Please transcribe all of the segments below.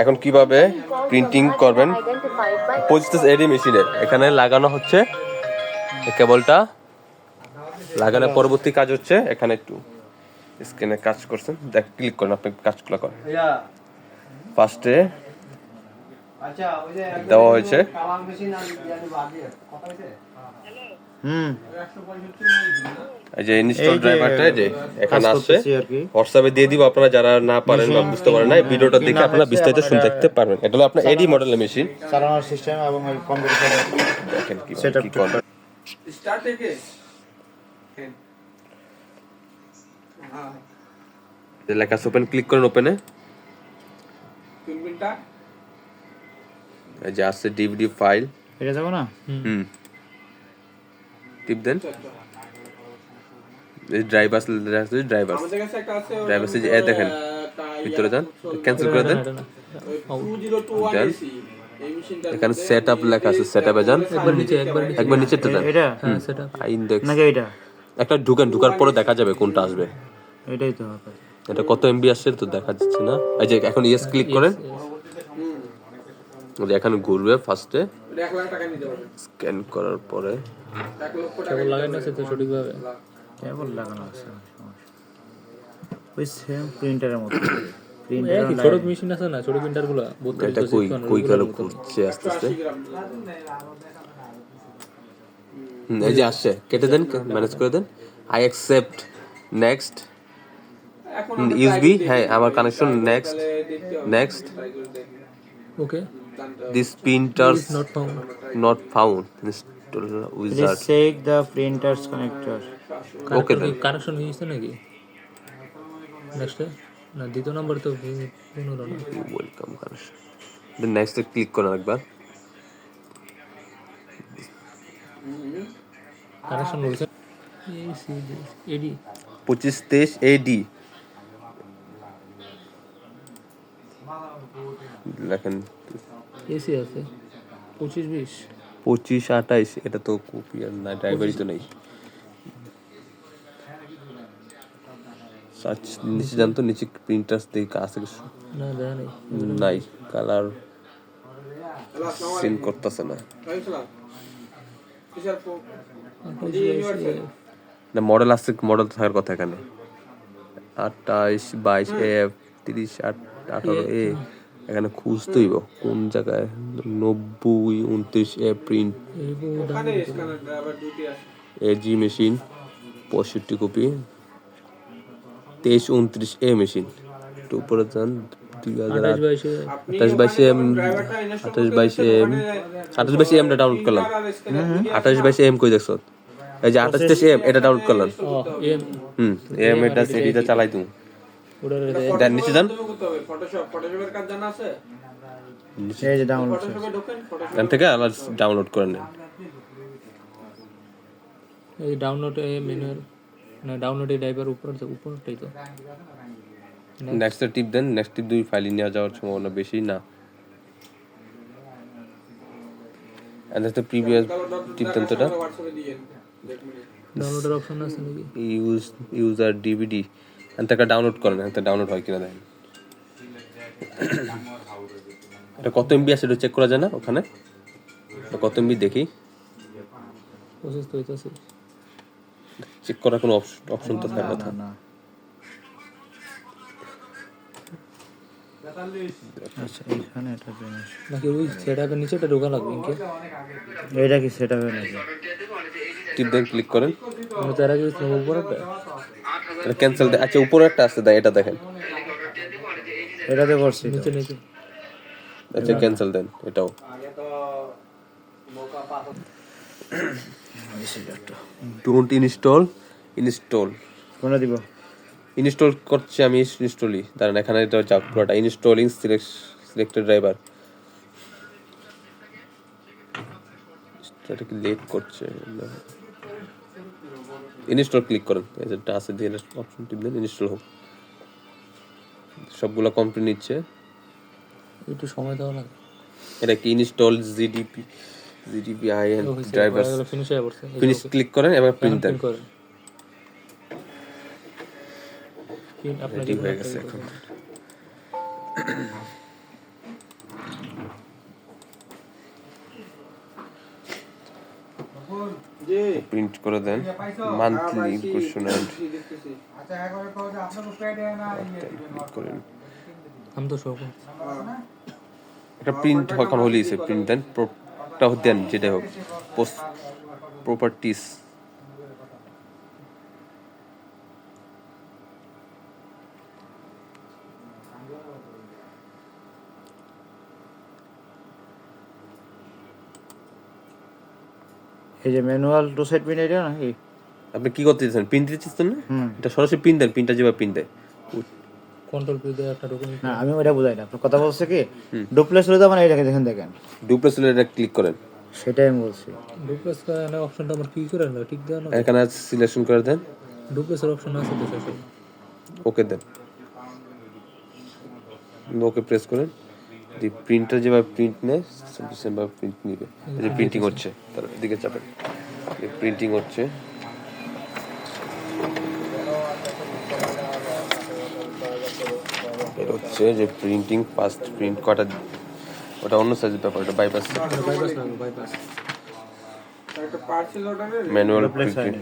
এখন কীভাবে প্রিন্টিং করবেন? পঁচিশ এডি মেশিনে এখানে লাগানো হচ্ছে কেবলটা। লাগানোর পরবর্তী কাজ হচ্ছে এখানে একটু স্ক্রিনে কাজ করছেন। দেখ ক্লিক করেন আপনি কাজগুলো করেন। ফার্স্টে দেওয়া হয়েছে কালার মেশিন আর ইয়ানি বাদ দিয়ে কথা হইছে হুম এই যে ইনস্টল ড্রাইভারটা যে এখানে আসছে। হোয়াটসঅ্যাপে দিয়ে দিব আপনারা যারা না পারেন বা বুঝতে পারেন না ভিডিওটা দেখে আপনারা বিস্তারিত শুনতে দেখতে পারবেন এটা হলো আপনার এডি মডেলের মেশিন চালানোর সিস্টেম এবং কম্পিউটার দেখেন কি সেটআপ কি করে স্টার্ট থেকে হ্যাঁ লেখা ওপেন ক্লিক করেন ওপেনে পিনপিনটা এই যে আসছে ডিভিডি ফাইল এটা যাব না? হুম। টিপ দেন। এই ড্রাইভার ড্রাইভার আমাদের কাছে একটা আছে ড্রাইভার যে এ দেখেন ভিতরে যান ক্যান্সেল করে দেন। এখানে সেট আপ লেখা আছে সেট আপে যান। একবার নিচে একবার নিচে। একবার নিচেরটা দেন। এটা? সেটা ইন্ডেক্স নাকি এটা? একটা ঢুকেন ঢুকার পরে দেখা যাবে কোনটা আসবে। এটাই তো এটা কত এমবি আসছে তো দেখা যাচ্ছে না। এই যে এখন ইয়েস ক্লিক করেন। এখানে ঘুরবে ফার্স্টে স্ক্যান করার পরে। কেবল লাগাই না সেটা সঠিকভাবে? কেবল লাগানো আছে ওই সেম প্রিন্টারের মতো। ছোট মেশিন আছে না? ছোট প্রিন্টারগুলো এটা কই কই গেল ঘুরছে আস্তে আস্তে। এই যে আসছে। কেটে দেন ম্যানেজ করে দেন। আই অ্যাকসেপ্ট নেক্সট হ্যাঁ আমার connection next next okay this printers not found not found install wizard please check the printers connector okay then connection হয়েছে নাকি? নেক্সট না দ্বিতীয় নাম্বার তো পনেরো না welcome connection then next click করুন একবার কানেকশন বলছে। এডি পঁচিশ তেইশ এডি লেখেন। এসি আছে। পঁচিশ বিশ? পঁচিশ আঠাইশ এটা তো কপি আর না ড্রাইভারই তো নেই। সার্চ নিচে জান তো নিচে প্রিন্টার্স দেখে আছে কিছু। না দেয় নাই। নাই কালার সিন করতেছে না। না মডেল আছে মডেল থাকার কথা এখানে। আঠাইশ বাইশ এফ তিরিশ আট আঠারো এ এখানে খুঁজতেইব কোন জায়গায়? নব্বই উনত্রিশ এ প্রিন্ট এ জি মেশিন পঁয়ষট্টি কপি তেইশ উনত্রিশ এ মেশিন একটু উপরে যান দুই হাজার আঠাশ বাইশে এম আঠাশ বাইশে এম আঠাশ বাইশে এমটা ডাউনলোড করলাম। আঠাশ বাইশে এম কই দেখছ? এই যে আঠাশ তেইশে এম এটা ডাউনলোড করলাম। হুম এম এটা সেটিটা চালাই তুমি দেন নিচে যান ফটোশপ ফটোশপের কাজ জানা আছে এই যে ডাউনলোড এখান থেকে আবার ডাউনলোড করে নেন এই ডাউনলোড মেনুয়াল না ডাউনলোড এই ড্রাইভার উপর উপরটাই তো নেক্সট টিপ দেন নেক্সট টিপ দুই ফাইল নিয়ে যাওয়ার সম্ভাবনা বেশি না and that's the previous টিপ দেন তো এটা ডাউনলোডের অপশন আছে নাকি ইউজ ইউজার ডিভিডি থেকে ডাউনলোড করেন থেকে ডাউনলোড হয় কিনা দেখেন। এটা কত এমবি আছে এটা চেক করা যায় না ওখানে? এটা কত এমবি দেখি। প্রসেস তো হইতাছে। চেক করার কোনো অপশন তো থাকার কথা। না আচ্ছা এখানে এটা জিনিস। নাকি ওই সেটআপের নিচে ওটা ঢোকা লাগবে এটা কি সেটা হবে নাকি? টিপ দেন ক্লিক করেন। তার আগে উপরটা এটা ক্যান্সেল আচ্ছা উপরে একটা আছে দেয় এটা দেখেন। এটাতে করছি। তো। নিচে নিচে। আচ্ছা ক্যান্সেল দেন এটাও। ডোন্ট ইনস্টল ইনস্টল কোনটা দিব? ইনস্টল করছি আমি ইনস্টলই দাঁড়ান এখানে এটা যাক পুরোটা ইনস্টলিং সিলেক্টেড ড্রাইভার এটা কি লেট করছে? ইনস্টল ক্লিক করেন। এই যে টাচে দিয়ে অপশন টিপ দেন ইনস্টল হোক। সবগুলো কমপ্লিট নিচ্ছে। একটু সময় দেওয়া লাগে এটা কি install GDP GDP I N driver finish click করেন এবার প্রিন্ট দেন। রেডি প্রিন্ট করে দেন মান্থলি কোশ্চেন অ্যান্ড করেন। আমি তো সব এটা প্রিন্ট এখন হলেই প্রিন্ট দেন প্রটা দেন যেটাই হোক পোস্ট প্রপার্টিস এই যে ম্যানুয়াল টু সাইড পিন এটা নাকি? আপনি কি করতে চাচ্ছেন? প্রিন্ট দিতে চাচ্ছেন না? এটা সরাসরি প্রিন্ট দেন প্রিন্টটা যেভাবে প্রিন্ট দেয়। কন্ট্রোল পি দিয়ে একটা ডকুমেন্ট না আমি ওইটা বুঝাই না। আপনার কথা বলছে কি? ডুপ্লেক্স হলে তো মানে এইটাকে দেখেন দেখেন। ডুপ্লেস এটা ক্লিক করেন। সেটাই আমি বলছি। ডুপ্লেস না অপশনটা আমার কি করে না ঠিক দেওয়া না। এখানে সিলেকশন করে দেন। ডুপ্লেসের অপশন আছে তো শেষে। ওকে দেন। ওকে প্রেস করেন। প্রিন্টার যেভাবে প্রিন্ট নেয় সেভাবে প্রিন্ট নিবে। এই যে প্রিন্টিং হচ্ছে তার দিকে চাপেন। প্রিন্টিং হচ্ছে। এটা হচ্ছে যে প্রিন্টিং ফার্স্ট প্রিন্ট কটা ওটা অন্য সাইজের ব্যাপার ওটা বাইপাস বাইপাস লাগবে বাইপাস একটা পার্সেল অর্ডারের ম্যানুয়াল প্রিন্টিং।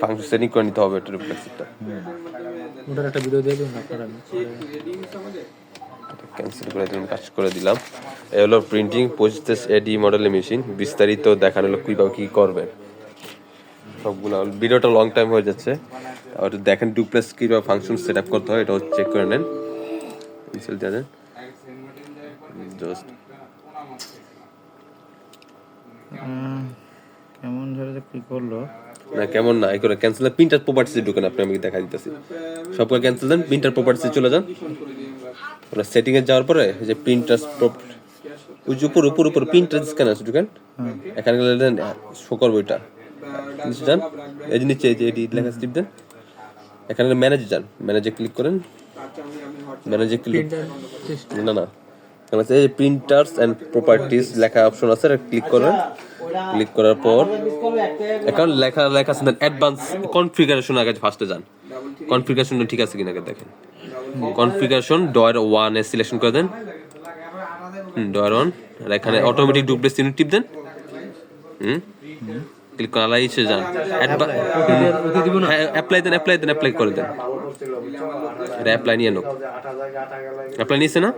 ফাংশন সেটিং করে নিতে হবে এটা রিপ্লেক্সটা ওটার একটা ভিডিও দিয়ে দিন আপনারা। ক্যান্সেল করে দিলাম কাজ করে দিলাম। এই হলো প্রিন্টিং পঁচিশ এডি মডেলের মেশিন বিস্তারিত দেখানো হলো কীভাবে কী করবেন। সবগুলো ভিডিওটা লং টাইম হয়ে যাচ্ছে। আর একটু দেখেন ডুপ্লেস কীভাবে ফাংশন সেট আপ করতে হয় এটা চেক করে নেন। দেন। জাস্ট কেমন ধরে কি করল? না কেমন না করে ক্যান্সেল প্রিন্টার প্রপার্টিসে ঢুকেন আপনি আমি দেখা দিতেছি। সবগুলো ক্যান্সেল দেন প্রিন্টার প্রপার্টিসে চলে যান। করে দিই সেটিং এ যাওয়ার পরে এই যে প্রিন্টার ওই যে উপর উপর উপর প্রিন্টার স্ক্যান আছে ঢুকেন। এখানে গেলে দেন শো করব এটা। নিচে যান। এই যে নিচে যে এটি লেখা স্টিপ দেন। এখানে ম্যানেজে যান। ম্যানেজে ক্লিক করেন। ম্যানেজে ক্লিক না না। এখানে আছে প্রিন্টার্স এন্ড প্রপার্টিজ লেখা অপশন আছে ক্লিক করেন। ক্লিক করার পর এখন লেখা লেখা আছে অ্যাডভান্স কনফিগারেশন আগে ফার্স্টে যান। কনফিগারেশন ঠিক আছে কিনা দেখেন। Configuration drawer one A selection করে দেন। ডয়ার ওয়ান আর এখানে অটোমেটিক ডুপ্লেস ইউনিট টিপ দেন। হুম ক্লিক করে আলাই এসে যান। অ্যাপ্লাই দেন অ্যাপ্লাই দেন অ্যাপ্লাই করে দেন। এটা অ্যাপ্লাই নিয়ে নো অ্যাপ্লাই নিয়েছে না?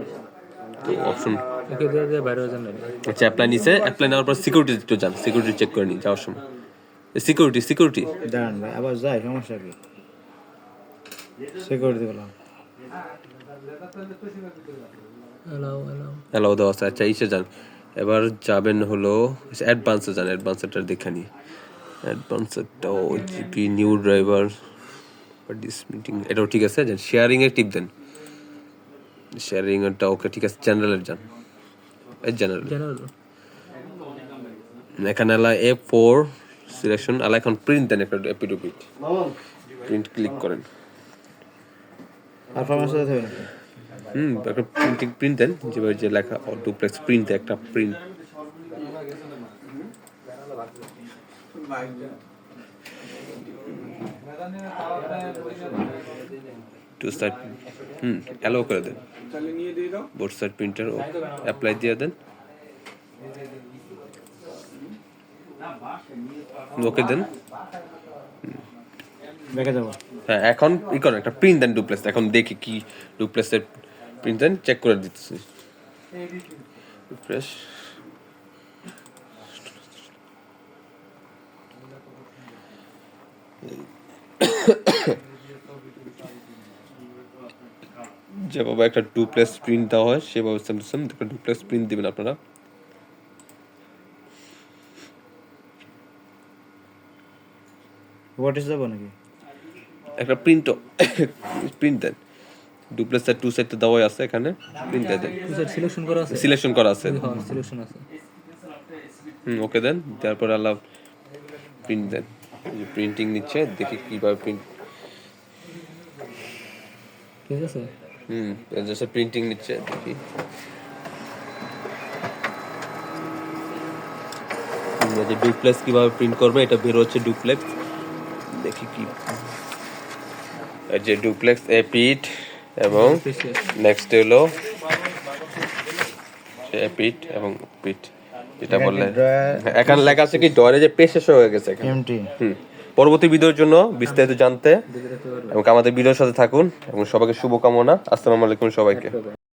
তো অপশন আচ্ছা অ্যাপ্লাই নিছে অ্যাপ্লাই নেওয়ার পর সিকিউরিটি একটু যান। সিকিউরিটি চেক করে নিন যাওয়ার সময়। সিকিউরিটি সিকিউরিটি দাঁড়ান ভাই আবার যাই সমস্যা কি? সিকিউরিটি বললাম। অ্যালাউ দেওয়া আছে আচ্ছা ইসে যান এবার যাবেন হলো অ্যাডভান্সে যান অ্যাডভান্সেরটা দেখে নিই অ্যাডভান্সেরটা ও জিপি নিউ ড্রাইভার ডিস মিটিং এটাও ঠিক আছে যান শেয়ারিং এ টিপ দেন শেয়ারিং এরটা ওকে ঠিক আছে জেনারেলের যান জেনারেল এখানে আলা এ ফোর সিলেকশন আলা এখন প্রিন্ট দেন একটা এপিডুপিট প্রিন্ট ক্লিক করেন পারফরমেন্স হতে হবে নাকি? হুম একটা প্রিন্টিং প্রিন্ট দেন যেভাবে যে লেখা ডুপ্লেক্স প্রিন্ট একটা প্রিন্ট টু সাইড হুম অ্যালো করে দেন। তাহলে নিয়ে দিয়ে দাও। বোর্ড সাইড প্রিন্টার ও অ্যাপ্লাই দিয়ে দেন। ওকে দেন। যাব। হ্যাঁ এখন ই করেন একটা প্রিন্ট দেন ডুপ্লেক্স এখন দেখি কি ডুপ্লেক্সের প্রিন্ট দেন চেক করে দিতেছি। রিফ্রেশ যেভাবে একটা ডুপ্লেক্স প্রিন্ট দেওয়া হয় সেভাবে সেম সেম একটা ডুপ্লেক্স প্রিন্ট দিবেন আপনারা। হোয়াট ইজ যাব নাকি একটা প্রিন্টও প্রিন্ট দেন ডুপ্লেক্স টু তো দেওয়াই আছে এখানে প্রিন্ট দেন সিলেকশন করা আছে। সিলেকশন করা আছে। সিলেকশন আছে হুম ওকে দেন তারপর আল্লাহ প্রিন্ট দেন। প্রিন্টিং নিচ্ছে দেখি কীভাবে প্রিন্ট ঠিক আছে। হুম জাস্ট প্রিন্টিং নিচ্ছে দেখি। যে ডুপ্লেক্স কীভাবে প্রিন্ট করবে এটা বের হচ্ছে ডুপ্লেক্স দেখি কি এই যে ডুপ্লেক্স এ পিট এবং নেক্সট হলো এ পিট এবং পিট যেটা বললে এখানে লেখা আছে কি ডরে যে পেশ শেষ হয়ে গেছে এখানে। এমটি হুম। পরবর্তী ভিডিওর জন্য বিস্তারিত জানতে এবং আমাদের ভিডিওর সাথে থাকুন এবং সবাইকে শুভকামনা। আসসালামু আলাইকুম সবাইকে।